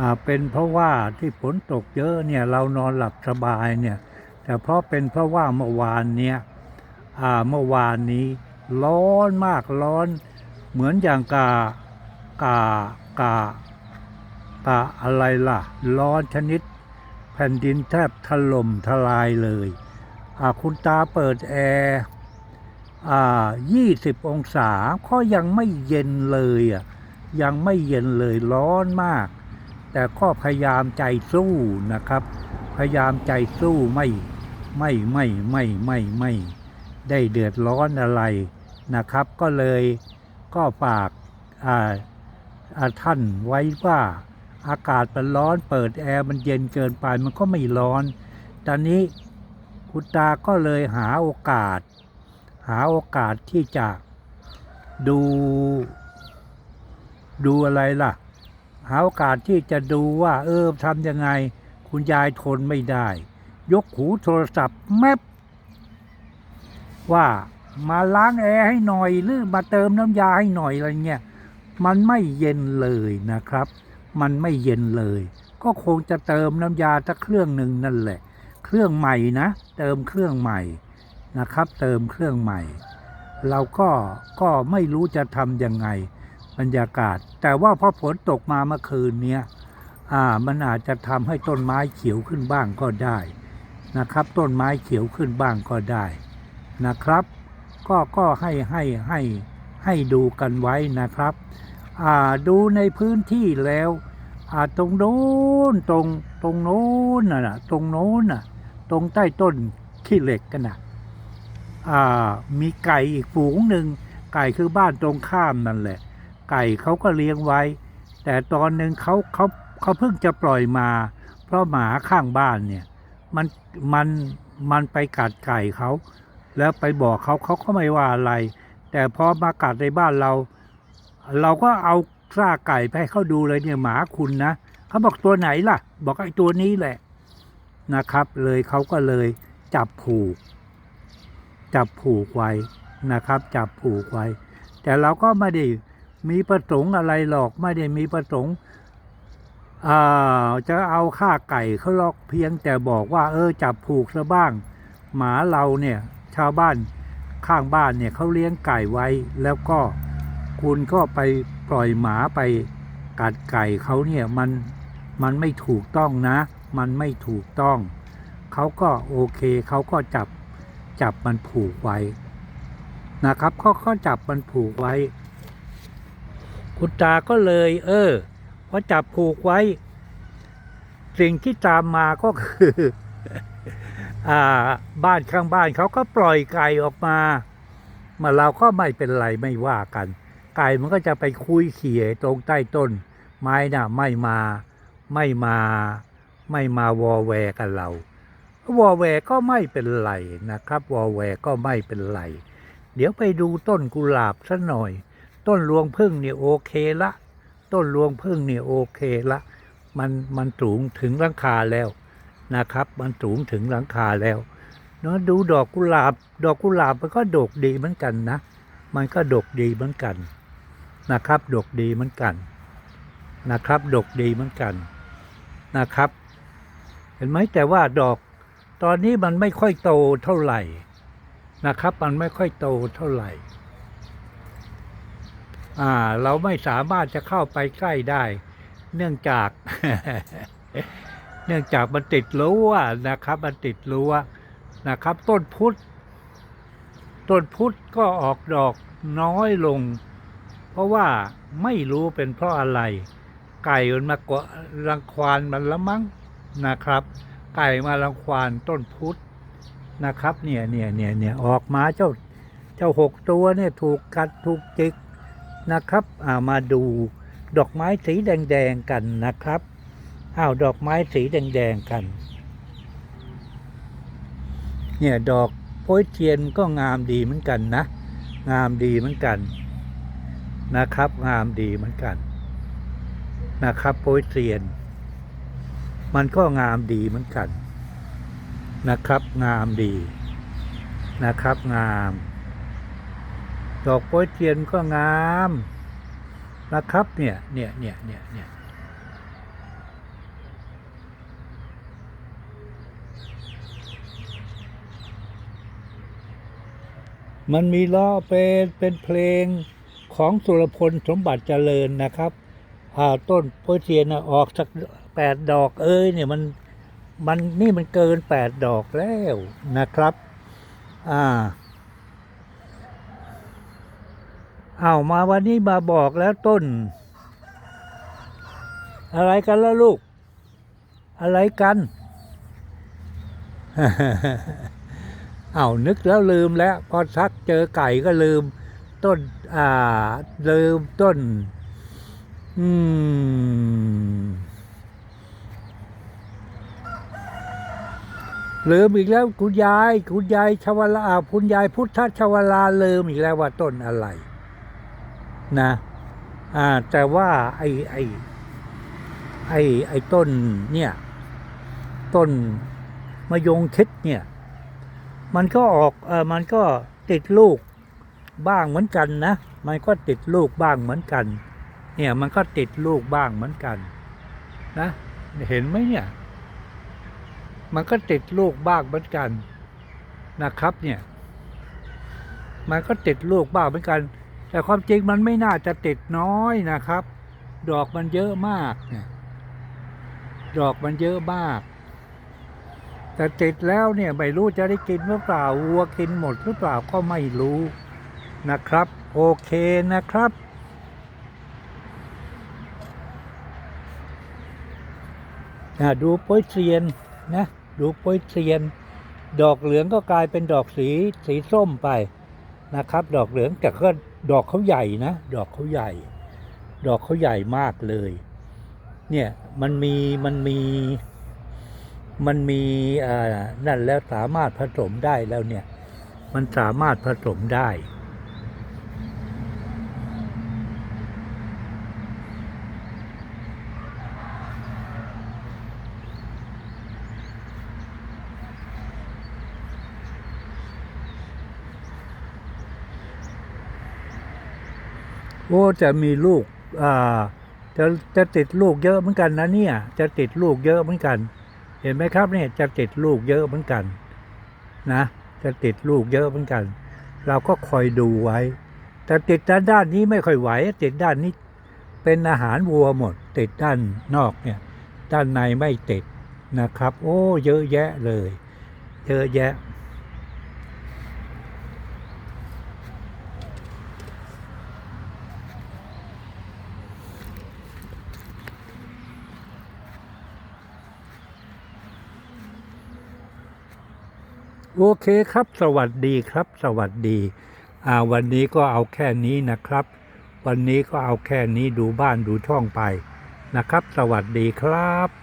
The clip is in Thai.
อ่าเป็นเพราะว่าที่ฝนตกเยอะเนี่ยเรานอนหลับสบายเนี่ยแต่เพราะเป็นเพราะว่าเมื่อวานเนี่ยอ่าเมื่อวานนี้ ร้อนมากร้อน เหมือนอย่างกากากากาอะไรล่ะ ร้อนชนิด แผ่นดินแทบถล่มทลายเลยอ่าคุณตาเปิดแอร์อ่า20องศาก็ยังไม่เย็นเลยอะยังไม่เย็นเลยร้อนมาก แต่ก็พยายามใจสู้นะครับ พยายามใจสู้ไม่ไม่ไม่ไม่ไม่ไม่ได้เดือดร้อนอะไรนะครับ ก็เลยก็ฝากอ่าท่านไว้ว่าอากาศมันร้อนเปิดแอร์มันเย็นเกินไปมันก็ไม่ร้อน ตอนนี้คุณตาก็เลยหาโอกาส หาโอกาสที่จะดูดูอะไรล่ะ หาโอกาสที่จะดูว่า เออทำยังไง คุณยายทนไม่ได้ ยกหูโทรศัพท์แมบว่ามาล้างแอร์ให้หน่อยหรือมาเติมน้ำยาให้หน่อยอะไรเงี้ยมันไม่เย็นเลยนะครับ มันไม่เย็นเลย ก็คงจะเติมน้ำยาสักเครื่องหนึ่งนั่นแหละ เครื่องใหม่นะ เติมเครื่องใหม่นะครับ เติมเครื่องใหม่ เราก็ก็ไม่รู้จะทำยังไง บรรยากาศ แต่ว่าพอฝนตกมาเมื่อคืนเนี้ยอ่ามันอาจจะทำให้ต้นไม้เขียวขึ้นบ้างก็ได้นะครับ ต้นไม้เขียวขึ้นบ้างก็ได้นะครับ ก็ก็ให้ให้ให้ให้ดูกันไว้นะครับอ่าดูในพื้นที่แล้วอ่าตรงโน้นตรงตรงโน้นน่ะตรงโน้นน่ะตรงใต้ต้นขี้เหล็กกันน่ะอ่ามีไก่อีกฝูงหนึ่งไก่คือบ้านตรงข้ามนั่นแหละ ไก่เขาก็เลี้ยงไว้ แต่ตอนหนึ่งเขาเขาเขาเพิ่งจะปล่อยมา เพราะหมาข้างบ้านเนี่ยมันมันมันไปกัดไก่เขาแล้วไปบอกเขาเขาก็ไม่ว่าอะไร แต่พอมากัดในบ้านเรา เราก็เอาซากไก่ไปให้เขาดูเลยเนี่ยหมาคุณนะเขาบอกตัวไหนล่ะ บอกไอ้ตัวนี้แหละนะครับ เลยเขาก็เลยจับผูก จับผูกไว้นะครับ จับผูกไว้ แต่เราก็ไม่ได้ มีประสงค์อะไรหรอกไม่ได้มีประสงค์อ่าจะเอาฆ่าไก่เขาหรอกเพียงแต่บอกว่า เออจับผูกซะบ้าง หมาเราเนี่ย ชาวบ้านข้างบ้านเนี่ยเขาเลี้ยงไก่ไว้ แล้วก็คุณก็ไปปล่อยหมาไปกัดไก่เขาเนี่ยมันมันไม่ถูกต้องนะ มันไม่ถูกต้อง เขาก็โอเคเขาก็จับจับมันผูกไว้นะครับเขาเขาจับมันผูกไว้ คุณตาก็เลย เออพอจับผูกไว้ สิ่งที่ตามมาก็คืออ่าบ้านข้างบ้านเขาก็ปล่อยไก่ออกมา มาเราก็ไม่เป็นไรไม่ว่ากัน ไก่มันก็จะไปคุยเขี่ยตรงใต้ต้น ไม้น่ะ ไม่มาไม่มาไม่มาวอแวกันเรา วอแวก็ไม่เป็นไรนะครับ วอแวก็ไม่เป็นไร เดี๋ยวไปดูต้นกุหลาบสัหน่อย ต้นรวงพึ่งเนี่ยโอเคละ ต้นรวงพึ่งเนี่ยโอเคละ มันมันสูงถึงหลังคาแล้วนะครับ มันสูงถึงหลังคาแล้วเนาะดูดอกกุหลาบ ดอกกุหลาบมันก็ดกดีเหมือนกันนะ มันก็ดกดีเหมือนกันนะครับ ดกดีเหมือนกันนะครับ ดกดีเหมือนกันนะครับ เห็นไหมแต่ว่าดอกตอนนี้มันไม่ค่อยโตเท่าไหร่นะครับ มันไม่ค่อยโตเท่าไหร่ เราไม่สามารถจะเข้าไปใกล้ได้ เนื่องจาก เนื่องจากมันติดรั้วนะครับ มันติดรั้วนะครับ ต้นพุทธต้นพุทธก็ออกดอกน้อยลง เพราะว่าไม่รู้เป็นเพราะอะไร ไก่มันมากวารังควานมันละมั้งนะครับ ไก่มารังควานต้นพุทธนะครับ เนี่ยเนี่ยเนี่ยเนี่ยออกมาเจ้าเจ้าหกตัวเนี่ยถูกกัดถูกจิก นะครับอามาดูดอกไม้สีแดงๆกันนะครับอ้าวดอกไม้สีแดงๆกัน เนี่ยดอกโพยเทียนก็งามดีเหมือนกันนะ งามดีเหมือนกันนะครับ งามดีเหมือนกันนะครับโพยเทียน มันก็งามดีเหมือนกันนะครับ งามดีนะครับ งาม ดอกโป้ยเทียนก็งามนะครับเนี่ยเนี่ยเนี่ยเนี่ยเนี่ยมันมีล้อเป็นเป็นเพลงของสุรพลสมบัติเจริญนะครับหาต้นโพเทียนออกสักแปดดอกเอ้ยเนี่ยมันมันนี่มันเกินแปดดอกแล้วนะครับ อ่า เอามาวันนี้มาบอกแล้วต้น อะไรกันแล้วลูก อะไรกัน เอานึกแล้วลืมแล้วพอทักเจอไก่ก็ลืม ต้น อ่า ลืมต้น อืมลืมอีกแล้วคุณยาย คุณยายชวลาอ่าคุณยายพุทธชวลาลืมอีกแล้วว่าต้นอะไร นะอ่าแต่ว่าไอ้ไอ้ไอ้ไอ้ต้นเนี่ยต้นมะยงชิดเนี่ยมันก็ออกเออมันก็ติดลูกบ้างเหมือนกันนะ มันก็ติดลูกบ้างเหมือนกัน เนี่ยมันก็ติดลูกบ้างเหมือนกันนะเห็นไหมเนี่ย มันก็ติดลูกบ้างเหมือนกันนะครับเนี่ย มันก็ติดลูกบ้างเหมือนกัน แต่ความจริงมันไม่น่าจะติดน้อยนะครับ ดอกมันเยอะมากเนี่ยดอกมันเยอะมาก แต่ติดแล้วเนี่ยไม่รู้จะได้กินหรือเปล่าวัวกินหมดหรือเปล่าก็ไม่รู้นะครับ โอเคนะครับอะดูป้ยเซียนนะดูป้ยเซียน ดอกเหลืองก็กลายเป็นดอกสีสีส้มไปนะครับ ดอกเหลืองแต่ก็ ดอกเขาใหญ่นะ ดอกเขาใหญ่ ดอกเขาใหญ่มากเลย เนี่ยมันมีมันมีมันมีนั่นแล้วสามารถผสมได้แล้วเนี่ย มันสามารถผสมได้ โอ้จะมีลูกอ่าจะจะติดลูกเยอะเหมือนกันนะเนี่ย จะติดลูกเยอะเหมือนกัน เห็นไหมครับเนี่ยจะติดลูกเยอะเหมือนกัน นะ จะติดลูกเยอะเหมือนกัน เราก็คอยดูไว้ แต่ติดด้านด้านนี้ไม่ค่อยไหวติดด้านนี้เป็นอาหารวัวหมด ติดด้านนอกเนี่ย ด้านในไม่ติดนะครับ โอ้ เยอะแยะเลย เยอะแยะ โอเคครับ สวัสดีครับ สวัสดี อ่า วันนี้ก็เอาแค่นี้นะครับ วันนี้ก็เอาแค่นี้ดูบ้านดูช่องไปนะครับ สวัสดีครับ